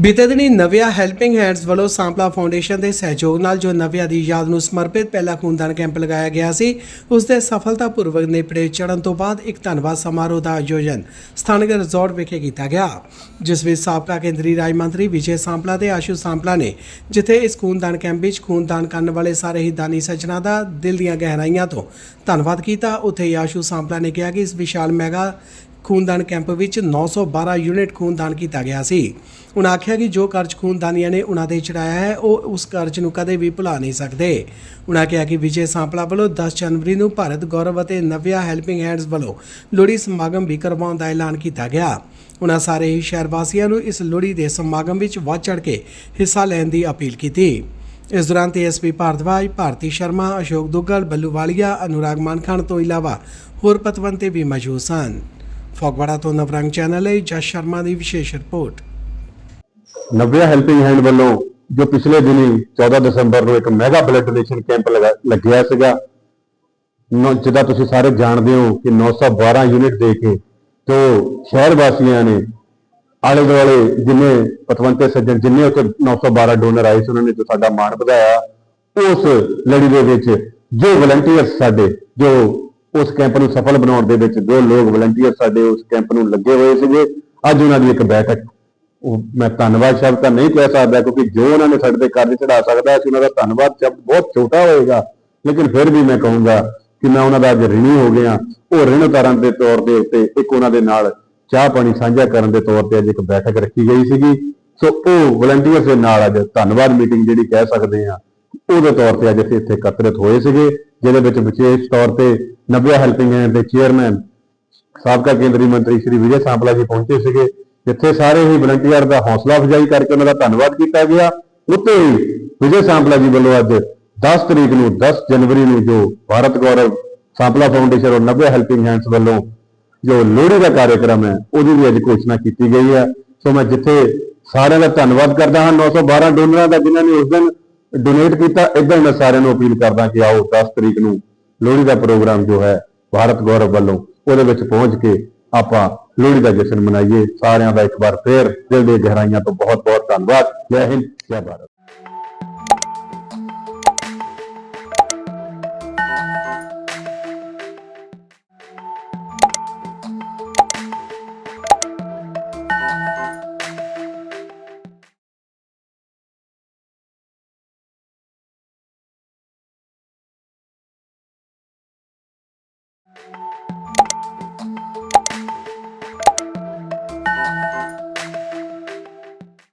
ਬੀਤੇ ਦਿਨੀ ਨਵਿਆ helping hands ਵੱਲੋਂ ਸਾਂਪਲਾ ਫਾਊਂਡੇਸ਼ਨ ਦੇ ਸਹਿਯੋਗ ਨਾਲ ਜੋ ਨਵਿਆ ਦੀ ਯਾਦ ਨੂੰ ਸਮਰਪਿਤ ਪਹਿਲਾ ਖੂਨਦਾਨ ਕੈਂਪ ਲਗਾਇਆ ਗਿਆ ਸੀ, ਉਸ ਦੇ ਸਫਲਤਾਪੂਰਵਕ ਨੇਪੜੇ ਚੜਨ ਤੋਂ ਬਾਅਦ ਇੱਕ ਧੰਨਵਾਦ ਸਮਾਰੋਹ ਦਾ ਆਯੋਜਨ ਸਥਾਨਕ ਰਿਜ਼ੋਰਟ ਵਿਖੇ ਕੀਤਾ ਗਿਆ, ਜਿਸ ਵਿੱਚ ਸਾਬਕਾ ਕੇਂਦਰੀ ਰਾਜ ਮੰਤਰੀ ਵਿਜੇ ਸਾਂਪਲਾ ਤੇ ਆਸ਼ੂ ਸਾਂਪਲਾ ਨੇ, ਜਿੱਥੇ ਇਸ ਖੂਨਦਾਨ ਕੈਂਪ ਵਿੱਚ ਖੂਨਦਾਨ ਕਰਨ ਵਾਲੇ ਸਾਰੇ ਹੀ ਦਾਨੀ ਸੱਜਣਾ ਦਾ ਦਿਲ ਦੀਆਂ ਗਹਿਰਾਈਆਂ ਤੋਂ ਧੰਨਵਾਦ ਕੀਤਾ। ਉੱਥੇ ਆਸ਼ੂ ਸਾਂਪਲਾ ਨੇ ਕਿਹਾ ਕਿ ਇਸ ਵਿਸ਼ਾਲ ਮੈਗਾ ਖੂਨਦਾਨ ਕੈਂਪ ਵਿੱਚ 912 ਯੂਨਿਟ ਖੂਨਦਾਨ ਕੀਤਾ ਗਿਆ ਸੀ। ਉਹਨਾਂ ਆਖਿਆ ਕਿ ਜੋ ਕਰਜ਼ ਖੂਨਦਾਨੀਆਂ ਨੇ ਉਹਨਾਂ ਤੇ ਚੜਾਇਆ ਹੈ, ਉਹ ਉਸ ਕਰਜ਼ ਨੂੰ ਕਦੇ ਵੀ ਭੁਲਾ ਨਹੀਂ ਸਕਦੇ। ਉਹਨਾਂ ਕਿਹਾ ਕਿ ਵਿਜੇ ਸਾਂਪਲਾ ਵੱਲੋਂ 10 ਜਨਵਰੀ ਨੂੰ ਭਾਰਤ ਗੌਰਵ ਅਤੇ ਨਵਿਆ ਹੈਲਪਿੰਗ ਹੈਂਡਸ ਵੱਲੋਂ ਲੋਹੜੀ ਸਮਾਗਮ ਵੀ ਕਰਵਾਉਣ ਦਾ ਐਲਾਨ ਕੀਤਾ ਗਿਆ। ਉਹਨਾਂ ਸਾਰੇ ਹੀ ਸ਼ਹਿਰ ਵਾਸੀਆਂ ਨੂੰ ਇਸ ਲੋਹੜੀ ਦੇ ਸਮਾਗਮ ਵਿੱਚ ਵੱਧ ਚੜ੍ਹ ਕੇ ਹਿੱਸਾ ਲੈਣ ਦੀ ਅਪੀਲ ਕੀਤੀ। ਇਸ ਦੌਰਾਨ ਤੀਐਸਪੀ ਭਾਰਦਵਾਜ, ਭਾਰਤੀ ਸ਼ਰਮਾ, ਅਸ਼ੋਕ ਦੁੱਗਲ, ਬੱਲੂਵਾਲੀਆ, ਅਨੁਰਾਗ ਮਾਨਖਾਨ ਤੋਂ ਇਲਾਵਾ ਹੋਰ ਪਤਵੰਤੇ ਵੀ ਮੌਜੂਦ ਸਨ। ਫਗਵਾੜਾ ਤੋਂ ਨਵਰੰਗ ਚੈਨਲ ਲਈ ਜਸ ਸ਼ਰਮਾ ਦੀ ਵਿਸ਼ੇਸ਼ ਰਿਪੋਰਟ। ਨਵਿਆ ਹੈਲਪਿੰਗ ਹੈਂਡ ਵੱਲੋਂ ਜੋ ਪਿਛਲੇ ਦਿਨੀ 14 ਦਸੰਬਰ ਨੂੰ ਇੱਕ ਮੈਗਾ ਬਲੱਡ ਡੋਨੇਸ਼ਨ ਕੈਂਪ ਲੱਗਿਆ ਸੀਗਾ ਜਿਹਦਾ ਤੁਸੀਂ ਸਾਰੇ ਜਾਣਦੇ ਹੋ ਕਿ 912 ਯੂਨਿਟ ਦੇ ਕੇ ਜੋ ਸ਼ਹਿਰ ਵਾਸੀਆਂ ਨੇ, ਆਲੇ ਦੁਆਲੇ ਜਿੰਨੇ ਪਤਵੰਤੇ ਸੱਜਣ, ਜਿੰਨੇ ਉੱਤੇ 912 ਡੋਨਰ ਆਏ ਸੀ, ਉਹਨਾਂ ਨੇ ਜੋ ਸਾਡਾ ਮਾਣ ਵਧਾਇਆ, ਉਸ ਲੜੀ ਦੇ ਵਿੱਚ ਜੋ ਵਲੰਟੀਅਰ ਸਾਡੇ, ਜੋ ਉਸ ਕੈਂਪ ਨੂੰ ਸਫਲ ਬਣਾਉਣ ਦੇ ਵਿੱਚ ਜੋ ਲੋਕ ਵਲੰਟੀਅਰ ਸਾਡੇ ਉਸ ਕੈਂਪ ਨੂੰ ਲੱਗੇ ਹੋਏ ਸੀਗੇ, ਅੱਜ ਉਹਨਾਂ ਦੀ ਇੱਕ ਬੈਠਕ। ਉਹ ਮੈਂ ਧੰਨਵਾਦ ਸ਼ਬਦ ਤਾਂ ਨਹੀਂ ਕਹਿ ਸਕਦਾ, ਕਿਉਂਕਿ ਜੋ ਉਹਨਾਂ ਨੇ ਸਾਡੇ ਤੇ ਕਰਜ਼ ਚੜਾ ਸਕਦਾ ਸੀ ਉਹਨਾਂ ਦਾ ਧੰਨਵਾਦ ਸ਼ਬਦ ਬਹੁਤ ਛੋਟਾ ਹੋਏਗਾ। ਲੇਕਿਨ ਫਿਰ ਵੀ ਮੈਂ ਕਹੂੰਗਾ ਕਿ ਮੈਂ ਉਹਨਾਂ ਦਾ ਅੱਜ ਰਿਣੀ ਹੋ ਗਿਆ। ਉਹ ਰਿਣ ਉਤਾਰਨ ਦੇ ਤੌਰ ਦੇ ਉੱਤੇ, ਇੱਕ ਉਹਨਾਂ ਦੇ ਨਾਲ ਚਾਹ ਪਾਣੀ ਸਾਂਝਾ ਕਰਨ ਦੇ ਤੌਰ ਤੇ ਅੱਜ ਇੱਕ ਬੈਠਕ ਰੱਖੀ ਗਈ ਸੀਗੀ। ਸੋ ਉਹ ਵਲੰਟੀਅਰਸ ਦੇ ਨਾਲ ਅੱਜ ਧੰਨਵਾਦ ਮੀਟਿੰਗ ਜਿਹੜੀ ਕਹਿ ਸਕਦੇ ਆ ਉਹਦੇ ਤੌਰ ਤੇ ਅੱਜ ਅਸੀਂ ਇੱਥੇ ਇਕੱਤਰਿਤ ਹੋਏ ਸੀਗੇ, ਜਿਹਦੇ ਵਿੱਚ ਵਿਸ਼ੇਸ਼ ਤੌਰ ਤੇ ਨਵਿਆ ਹੈਲਪਿੰਗ ਹੈਂਡ ਦੇ ਚੇਅਰਮੈਨ ਸਾਬਕਾ ਕੇਂਦਰੀ ਮੰਤਰੀ ਸ਼੍ਰੀ ਵਿਜੇ ਸਾਂਪਲਾ ਜੀ ਪਹੁੰਚੇ ਸੀਗੇ, ਜਿੱਥੇ ਸਾਰੇ ਹੀ ਵਲੰਟੀਅਰ ਦਾ ਹੌਸਲਾ ਅਫਜ਼ਾਈ ਕਰਕੇ ਉਹਨਾਂ ਦਾ ਧੰਨਵਾਦ ਕੀਤਾ ਗਿਆ। ਉੱਤੇ ਹੀ ਵਿਜੇ ਸਾਂਪਲਾ ਜੀ ਵੱਲੋਂ ਅੱਜ 10 ਤਰੀਕ ਨੂੰ 10 ਜਨਵਰੀ ਨੂੰ ਜੋ ਭਾਰਤ ਗੌਰਵ ਸਾਂਪਲਾ ਫਾਊਂਡੇਸ਼ਨ ਔਰ ਨਵਿਆ ਹੈਲਪਿੰਗ ਹੈਂਡਸ ਵੱਲੋਂ ਜੋ ਲੋਹੜੀ ਦਾ ਕਾਰਜਕ੍ਰਮ ਹੈ, ਉਹਦੀ ਵੀ ਅੱਜ ਘੋਸ਼ਣਾ ਕੀਤੀ ਗਈ ਹੈ। ਸੋ ਮੈਂ ਜਿੱਥੇ ਸਾਰਿਆਂ ਦਾ ਧੰਨਵਾਦ ਕਰਦਾ ਹਾਂ 912 ਡੋਨਰਾਂ ਦਾ ਜਿਨ੍ਹਾਂ ਨੇ ਉਸ ਦਿਨ ਡੋਨੇਟ ਕੀਤਾ ਇਦਾਂ ਹੀ ਮੈਂ ਸਾਰਿਆਂ ਨੂੰ ਅਪੀਲ ਕਰਦਾ ਕਿ ਆਓ 10 ਤਰੀਕ ਨੂੰ ਲੋਹੜੀ ਦਾ ਪ੍ਰੋਗਰਾਮ ਜੋ ਹੈ ਭਾਰਤ ਗੌਰਵ ਵੱਲੋਂ ਉਹਦੇ ਵਿੱਚ ਪਹੁੰਚ ਕੇ ਆਪਾਂ ਲੋਹੜੀ ਦਾ ਜਸ਼ਨ ਮਨਾਈਏ। ਸਾਰਿਆਂ ਦਾ ਇੱਕ ਵਾਰ ਫੇਰ ਦਿਲ ਦੇ ਗਹਿਰਾਈਆਂ ਤੋਂ ਬਹੁਤ ਬਹੁਤ ਧੰਨਵਾਦ। ਜੈ ਹਿੰਦ, ਜੈ ਭਾਰਤ।